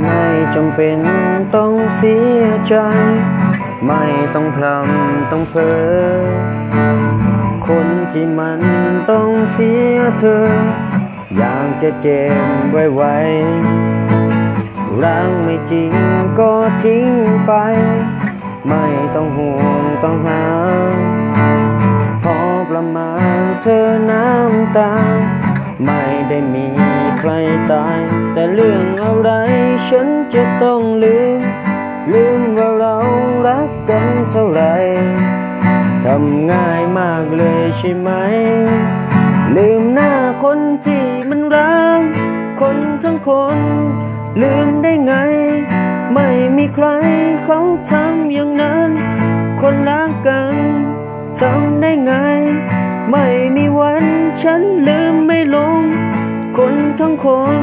ไม่จำเป็นต้องเสียใจ ไม่ต้องพลำต้องเพ้อคนที่มันต้องเสียเธอ อยากจะเจ็บไว้ไว้รักไม่จริงก็ทิ้งไป ไม่ต้องห่วงต้องหา พอประมาณเธอน้ำตา ไม่ได้มีใครตาย แต่เรื่องอะไรฉันจะต้องลืม ลืมว่าเรารักกันเท่าไหร่ทำง่ายมากเลยใช่ไหม ลืมหน้าคนที่มันรัก คนทั้งคน ลืมได้ไง ไม่มีใครเขาทำอย่างนั้น คนรักกันทำได้ไง ไม่มีวันฉันลืมไม่ลง คนทั้งคน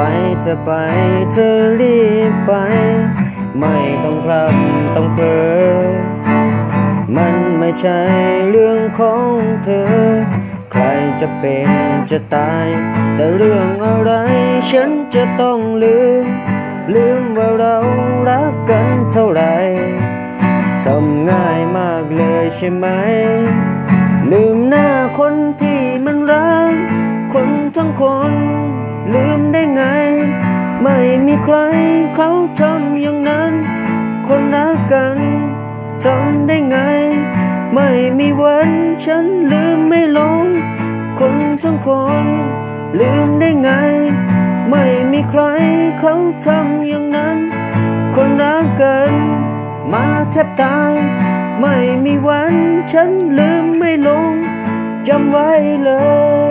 ไปเธอไปเธอรีบไป ไม่ต้องพร่ำต้องเพ้อมันไม่ใช่เรื่องของเธอ ใครจะเป็นจะตาย แต่เรื่องอะไรฉันจะต้องลืม ลืมว่าเรารักกันเท่าไหร่ทำง่ายมากเลยใช่ไหม ลืมหน้าคนที่มันรัก คนทั้งคน ได้ไง ไม่มีใครเขาทำอย่างนั้น คนรักกันทำได้ไง ไม่มีวันฉันลืมไม่ลง คนทั้งคน ลืมได้ไง ไม่มีใครเขาทำอย่างนั้น คนรักกันมาแทบตาย ไม่มีวันฉันลืมไม่ลงจำไว้เลย